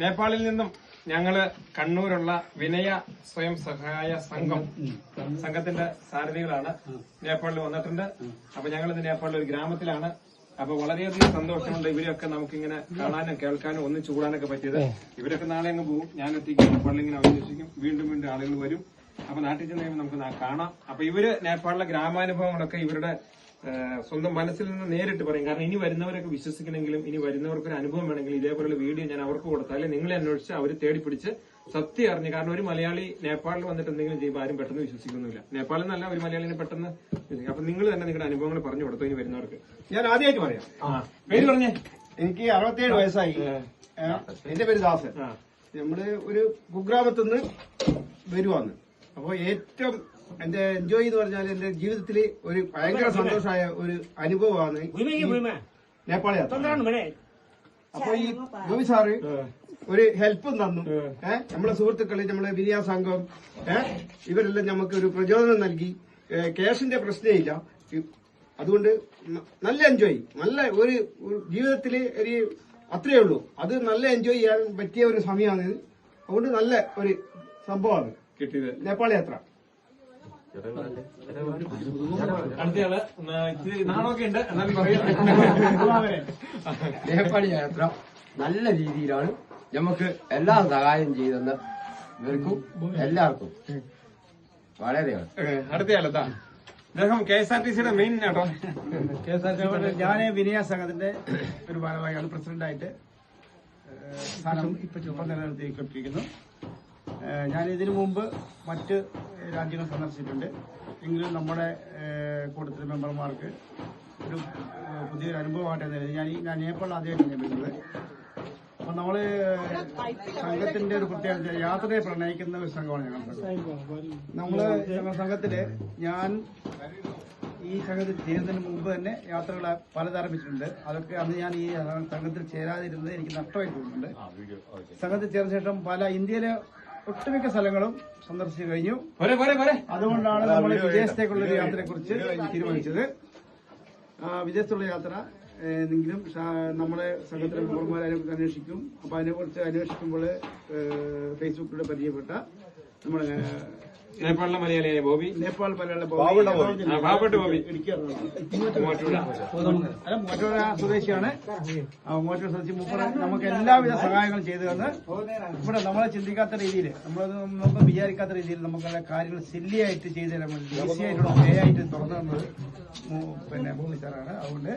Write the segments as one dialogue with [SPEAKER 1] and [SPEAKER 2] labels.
[SPEAKER 1] നേപ്പാളിൽ നിന്നും ഞങ്ങൾ കണ്ണൂരുള്ള വിനയ സ്വയം സഹായ സംഘം സംഘത്തിന്റെ സാരഥികളാണ് നേപ്പാളിൽ വന്നിട്ടുണ്ട്. അപ്പൊ ഞങ്ങൾ ഇന്ന് നേപ്പാളിൽ ഒരു ഗ്രാമത്തിലാണ്. അപ്പൊ വളരെയധികം സന്തോഷമുണ്ട് ഇവരെയൊക്കെ നമുക്കിങ്ങനെ കാണാനും കേൾക്കാനും ഒന്ന് ചൂടാനൊക്കെ പറ്റിയത്. ഇവരൊക്കെ നാളെ അങ്ങ് പോകും ഞാൻ ഒറ്റയ്ക്ക് നേപ്പാളിൽ ഇങ്ങനെ അവശേഷിക്കും. വീണ്ടും വീണ്ടും ആളുകൾ വരും. അപ്പൊ നാട്ടിൽ ചെന്ന് നമുക്ക് കാണാം. അപ്പൊ ഇവർ നേപ്പാളിലെ ഗ്രാമാനുഭവങ്ങളൊക്കെ ഇവരുടെ സ്വന്തം മനസ്സിൽ നിന്ന് നേരിട്ട് പറയും. കാരണം ഇനി വരുന്നവരൊക്കെ വിശ്വസിക്കണമെങ്കിലും ഇനി വരുന്നവർക്ക് ഒരു അനുഭവം വേണമെങ്കിലും ഇതേപോലുള്ള വീഡിയോ ഞാൻ അവർക്ക് കൊടുത്താൽ നിങ്ങളെ അന്വേഷിച്ച് അവർ തേടിപ്പിടിച്ച് സത്യം അറിഞ്ഞ് കാരണം ഒരു മലയാളി നേപ്പാളിൽ വന്നിട്ട് എന്തെങ്കിലും ചെയ്യുമ്പോൾ ആരും പെട്ടെന്ന് വിശ്വസിക്കുന്നില്ല. നേപ്പാളിൽ നിന്നല്ല ഒരു മലയാളിനെ പെട്ടെന്ന് വിശ്വസിക്കും. അപ്പൊ നിങ്ങൾ തന്നെ നിങ്ങളുടെ അനുഭവങ്ങൾ പറഞ്ഞു കൊടുത്തു ഇനി വരുന്നവർക്ക്.
[SPEAKER 2] ഞാൻ ആദ്യമായിട്ട് പറയാം.
[SPEAKER 1] പേര് പറഞ്ഞേ.
[SPEAKER 2] എനിക്ക് അറുപത്തിയേഴ് വയസ്സായി. എന്റെ പേര് ദാസൻ. നമ്മൾ ഒരു കുഗ്രാമത്തുനിന്ന് വരുവാന്ന്. അപ്പൊ ഏറ്റവും എന്റെ എൻജോയ് എന്ന് പറഞ്ഞാൽ എന്റെ ജീവിതത്തിൽ ഒരു ഭയങ്കര സന്തോഷമായ ഒരു അനുഭവമാണ് നേപ്പാളി നേപ്പാൾ യാത്ര. അപ്പൊ ഈ ഗോപി സാറ് ഒരു ഹെൽപ്പും തന്നു. ഏഹ് നമ്മളെ സുഹൃത്തുക്കൾ നമ്മളെ വിനിയാ സംഘം ഏഹ് ഇവരെല്ലാം നമുക്ക് ഒരു പ്രചോദനം നൽകി. ക്യാഷിന്റെ പ്രശ്നമില്ല. അതുകൊണ്ട് നല്ല എൻജോയ് നല്ല ഒരു ഒരു ജീവിതത്തിൽ ഒരു അത്രയേ ഉള്ളൂ. അത് നല്ല എൻജോയ് ചെയ്യാൻ പറ്റിയ ഒരു സമയമാണ്. അതുകൊണ്ട് നല്ല ഒരു സംഭവമാണ്
[SPEAKER 1] കിട്ടിയത്.
[SPEAKER 2] നേപ്പാൾ യാത്ര.
[SPEAKER 1] അടുത്തയാൾ. ഉണ്ട്. എന്നാലും പറയാം
[SPEAKER 3] യാത്ര നല്ല രീതിയിലാണ് നമുക്ക് എല്ലാ സഹായം ചെയ്തെന്ന് ഇവർക്കും എല്ലാവർക്കും വളരെ
[SPEAKER 1] അടുത്തയാളെത്താ അദ്ദേഹം കെ എസ് ആർ ടി സിയുടെ മെയിൻ കേട്ടോ.
[SPEAKER 2] ഞാൻ വിനയ സംഘത്തിന്റെ ഒരു ഭാരവാഹിയാണ് പ്രസിഡന്റായിട്ട് ആയിട്ട് സ്ഥാനം ചുമ നിലനിർത്തിക്കൊണ്ടിരിക്കുന്നു ഞാൻ ഇതിനു മുമ്പ് മറ്റ് രാജ്യങ്ങൾ സന്ദർശിച്ചിട്ടുണ്ട്. എങ്കിലും നമ്മുടെ കൂട്ടത്തിലെ മെമ്പർമാർക്ക് ഒരു പുതിയൊരു അനുഭവമായിട്ട് ഞാൻ ഈ- ഞാൻ നേപ്പാളിൽ ആദ്യമായിട്ടാണ് വരുന്നത്. അപ്പൊ നമ്മൾ സംഘത്തിന്റെ ഒരു പ്രത്യേകത യാത്രയെ പ്രണയിക്കുന്ന ഒരു സംഘമാണ് സംഘം നമ്മൾ ഞങ്ങളുടെ സംഘത്തിൽ ഞാൻ ഈ സംഘത്തിൽ ചേരുന്നതിന് മുമ്പ് തന്നെ യാത്രകൾ പലതാരംഭിച്ചിട്ടുണ്ട് അതൊക്കെ അന്ന് ഞാൻ ഈ സംഘത്തിൽ ചേരാതിരുന്നത് എനിക്ക് നഷ്ടമായി തോന്നുന്നുണ്ട് സംഘത്തിൽ ചേർന്ന ശേഷം പല ഇന്ത്യയിലെ ഒട്ടുമിക്ക സ്ഥലങ്ങളും സന്ദർശിച്ചു കഴിഞ്ഞു. അതുകൊണ്ടാണ് നമ്മൾ വിദേശത്തേക്കുള്ള ഒരു യാത്രയെ കുറിച്ച് തീരുമാനിച്ചത്. ആ, വിദേശത്തുള്ള യാത്ര എന്തെങ്കിലും എങ്കിലും നമ്മുടെ സംഘത്തിലെ മെമ്പർമാർ അതിനെക്കുറിച്ച് അന്വേഷിക്കും. അപ്പൊ അതിനെക്കുറിച്ച് അന്വേഷിക്കുമ്പോൾ ഫേസ്ബുക്കിലൂടെ പരിചയപ്പെട്ട നമ്മുടെ
[SPEAKER 1] നേപ്പാളിലെ മലയാളിയായ ബോബി?
[SPEAKER 2] നേപ്പാൾ മലയാള
[SPEAKER 1] ആ, പാവപ്പെട്ട ബോബി.
[SPEAKER 2] അല്ല മൂവാറ്റൂർ സ്വദേശിയാണ്. മൂവാറ്റൂർ സ്വദേശി മൂപ്പർ നമുക്ക് എല്ലാവിധ സഹായങ്ങളും ചെയ്തു തന്ന്. ഇവിടെ നമ്മളെ ചിന്തിക്കാത്ത രീതിയിൽ നമ്മളത് നമുക്ക് വിചാരിക്കാത്ത രീതിയിൽ നമുക്ക് കാര്യങ്ങൾ സില്ലിയായിട്ട് ചെയ്തു തരാൻ വേണ്ടി ഈസി ആയിട്ടുള്ള ആയിട്ട് തുറന്നു തന്നത് പിന്നെ ഭൂമി സാറാണ്. അതുകൊണ്ട്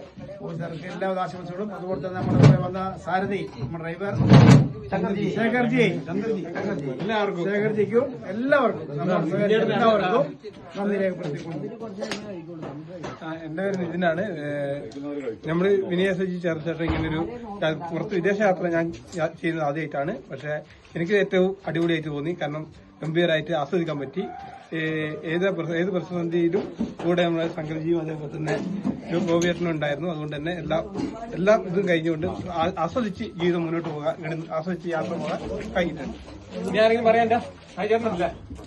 [SPEAKER 2] എല്ലാ എല്ലാവിധ ആശംസകളും അതുപോലെ തന്നെ നമ്മുടെ കൂടെ വന്ന സാരഥി നമ്മുടെ ഡ്രൈവർ ശേഖർജി.
[SPEAKER 1] എല്ലാവർക്കും.
[SPEAKER 2] ശേഖർജിക്കും എല്ലാവർക്കും. എല്ലാവർക്കും നന്ദി രേഖപ്പെടുത്തിക്കൊണ്ട്.
[SPEAKER 4] എന്റെ പേര് നിതിനാണ്. നമ്മൾ വിനയ സജി ചേർത്തിട്ട് ഇങ്ങനെ ഒരു പുറത്ത് വിദേശ യാത്ര ഞാൻ ചെയ്യുന്നത് ആദ്യമായിട്ടാണ് പക്ഷെ എനിക്ക് ഏറ്റവും അടിപൊളിയായിട്ട് തോന്നി. കാരണം ഗംഭീരമായിട്ട് ആസ്വദിക്കാൻ പറ്റി. ഏത് ഏത് പ്രതിസന്ധിയിലും കൂടെ നമ്മുടെ ശങ്കർജിയും അതേപോലെ തന്നെ ഗോപിയേട്ടനും ഉണ്ടായിരുന്നു അതുകൊണ്ട് തന്നെ എല്ലാ എല്ലാ ഇതും കഴിഞ്ഞുകൊണ്ട് ആസ്വദിച്ച് ജീവിതം മുന്നോട്ട് പോകാൻ ആസ്വദിച്ച് യാത്ര പോകാൻ കഴിഞ്ഞിട്ടുണ്ട്.
[SPEAKER 1] ഇനി ആരെങ്കിലും പറയാൻ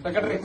[SPEAKER 1] സെക്രട്ടറി.